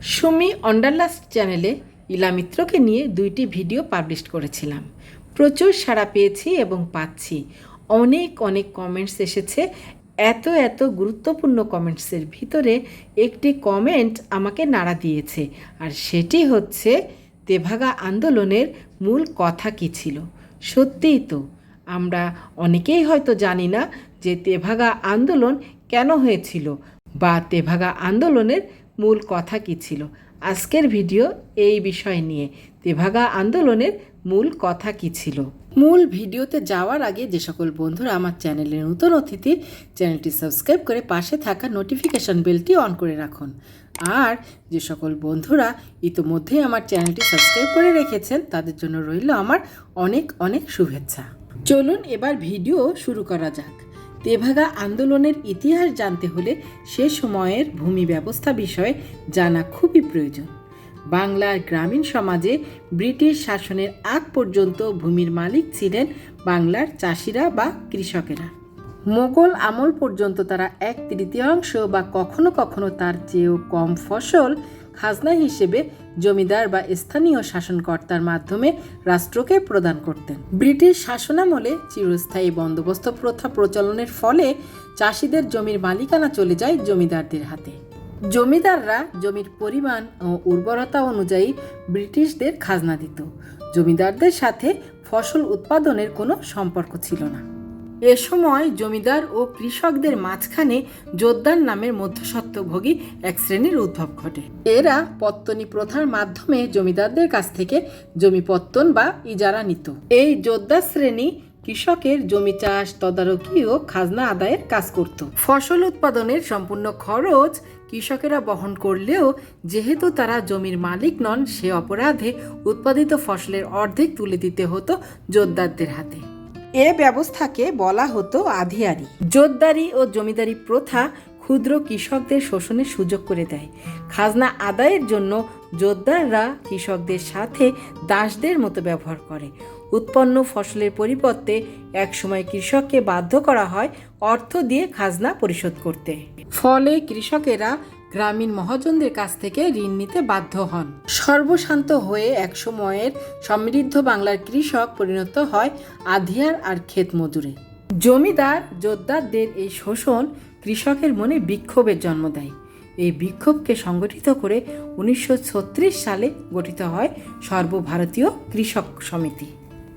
সুমি অন্ডারলাস্ট চ্যানেলে ইলা মিত্রকে নিয়ে দুইটি ভিডিও পাবলিশ করেছিলাম। প্রচুর সাড়া পেয়েছি এবং পাচ্ছি। অনেক অনেক কমেন্টস এসেছে। এত এত গুরুত্বপূর্ণ কমেন্টসের ভিতরে একটি কমেন্ট আমাকে নাড়া দিয়েছে। আর সেটি হচ্ছে, তেভাগা আন্দোলনের মূল কথা কী ছিল? সত্যিই তো, আমরা অনেকেই হয়তো জানি না যে তেভাগা আন্দোলন কেন হয়েছিল বা তেভাগা আন্দোলনের মূল কথা কী ছিল? আজকের ভিডিও এই বিষয় নিয়ে। তেভাগা আন্দোলনের মূল কথা কী ছিল? মূল ভিডিওতে যাওয়ার আগে যে সকল বন্ধুরা আমার চ্যানেলের নতুন অতিথি, চ্যানেলটি সাবস্ক্রাইব করে পাশে থাকা নোটিফিকেশন বেলটি অন করে রাখুন। আর যে সকল বন্ধুরা ইতোমধ্যেই আমার চ্যানেলটি সাবস্ক্রাইব করে রেখেছেন, তাদের জন্য রইল আমার অনেক অনেক শুভেচ্ছা। চলুন এবার ভিডিও শুরু করা যাক। তেভাগা আন্দোলনের ইতিহাস জানতে হলে সে সময়ের ভূমি ব্যবস্থা বিষয়ে জানা খুবই প্রয়োজন। বাংলার গ্রামীণ সমাজে ব্রিটিশ শাসনের আগ পর্যন্ত ভূমির মালিক ছিলেন বাংলার চাষিরা বা কৃষকেরা। মোগল আমল পর্যন্ত তারা এক তৃতীয়াংশ বা কখনো কখনো তার চেয়েও কম ফসল খাজনা হিসেবে জমিদার বা স্থানীয় শাসনকর্তার মাধ্যমে রাষ্ট্রকে প্রদান করতেন। ব্রিটিশ শাসনামলে চিরস্থায়ী বন্দোবস্ত প্রথা প্রচলনের ফলে চাষিদের জমির মালিকানা চলে যায় জমিদারদের হাতে। জমিদাররা জমির পরিমাণ ও উর্বরতা অনুযায়ী ব্রিটিশদের খাজনা দিত। জমিদারদের সাথে ফসল উৎপাদনের কোনো সম্পর্ক ছিল না। এ সময় জমিদার ও কৃষকদের মাঝখানে যোদ্ধার নামের মধ্যস্বত্বভোগী এক শ্রেণির উদ্ভব ঘটে। এরা পত্তনি প্রথার মাধ্যমে জমিদারদের কাছ থেকে জমি পত্তন বা ইজারা নিত। এই জোদ্দার শ্রেণি কৃষকের জমি চাষ, তদারকি ও খাজনা আদায়ের কাজ করত। ফসল উৎপাদনের সম্পূর্ণ খরচ কৃষকেরা বহন করলেও যেহেতু তারা জমির মালিক নন, সে অপরাধে উৎপাদিত ফসলের অর্ধেক তুলে দিতে হতো জোরদারদের হাতে। এ ব্যবস্থাকে বলা হতো আধিয়ারি। জোরদারি ও জমিদারি প্রথা ক্ষুদ্র কৃষকদের শোষণের সুযোগ করে দেয়। খাজনা আদায়ের জন্য জোরদাররা কৃষকদের সাথে দাসদের মতো ব্যবহার করে। উৎপন্ন ফসলের পরিবর্তে একসময় কৃষককে বাধ্য করা হয় অর্থ দিয়ে খাজনা পরিশোধ করতে। ফলে কৃষকেরা গ্রামীণ মহাজনদের কাছ থেকে ঋণ নিতে বাধ্য হন। সর্বশান্ত হয়ে এক সময়ের সমৃদ্ধ বাংলার কৃষক পরিণত হয় আধিয়ার আর ক্ষেত মজুরে। জমিদার যোদ্ধারদের এই শোষণ কৃষকের মনে বিক্ষোভের জন্ম দেয়। এই বিক্ষোভকে সংগঠিত করে উনিশশো ছত্রিশ সালে গঠিত হয় সর্বভারতীয় কৃষক সমিতি।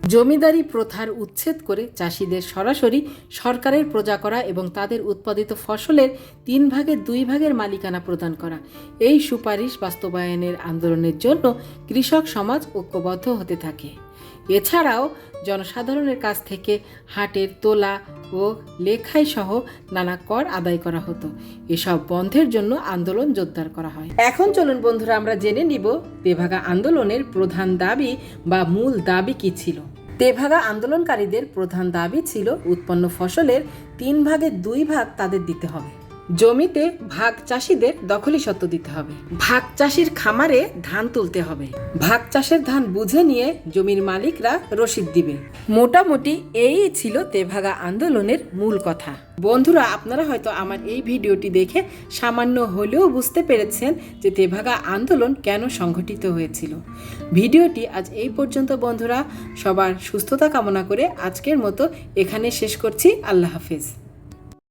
জমিদারি প্রথার উচ্ছেদ করে চাষিদের সরাসরি সরকারের প্রজা করা এবং তাদের উৎপাদিত ফসলের তিন ভাগের দুই ভাগের মালিকানা প্রদান করা। এই সুপারিশ বাস্তবায়নের আন্দোলনের জন্য কৃষক সমাজ ঐক্যবদ্ধ হতে থাকে। এছাড়াও জনসাধারণের কাছ থেকে হাটের তোলা ও লেখাই সহ নানা কর আদায় করা হতো। এসব বন্ধের জন্য আন্দোলন জোরদার করা হয়। এখন চলুন বন্ধুরা, আমরা জেনে নিব তেভাগা আন্দোলনের প্রধান দাবি বা মূল দাবি কি ছিল। তেভাগা আন্দোলনকারীদের প্রধান দাবি ছিল, উৎপন্ন ফসলের তিন ভাগের দুই ভাগ তাদের দিতে হবে। জমিতে ভাগ চাষিদের দখলি সত্ত্ব দিতে হবে। ভাগ চাষির খামারে ধান তুলতে হবে। ভাগ চাষের ধান বুঝে নিয়ে জমির মালিকরা রসিদ দিবে। মোটামুটি এই ছিল তেভাগা আন্দোলনের মূল কথা। বন্ধুরা, আপনারা হয়তো আমার এই ভিডিওটি দেখে সামান্য হলেও বুঝতে পেরেছেন যে তেভাগা আন্দোলন কেন সংঘটিত হয়েছিল। ভিডিওটি আজ এই পর্যন্ত, বন্ধুরা। সবার সুস্থতা কামনা করে আজকের মতো এখানে শেষ করছি। আল্লাহ হাফেজ।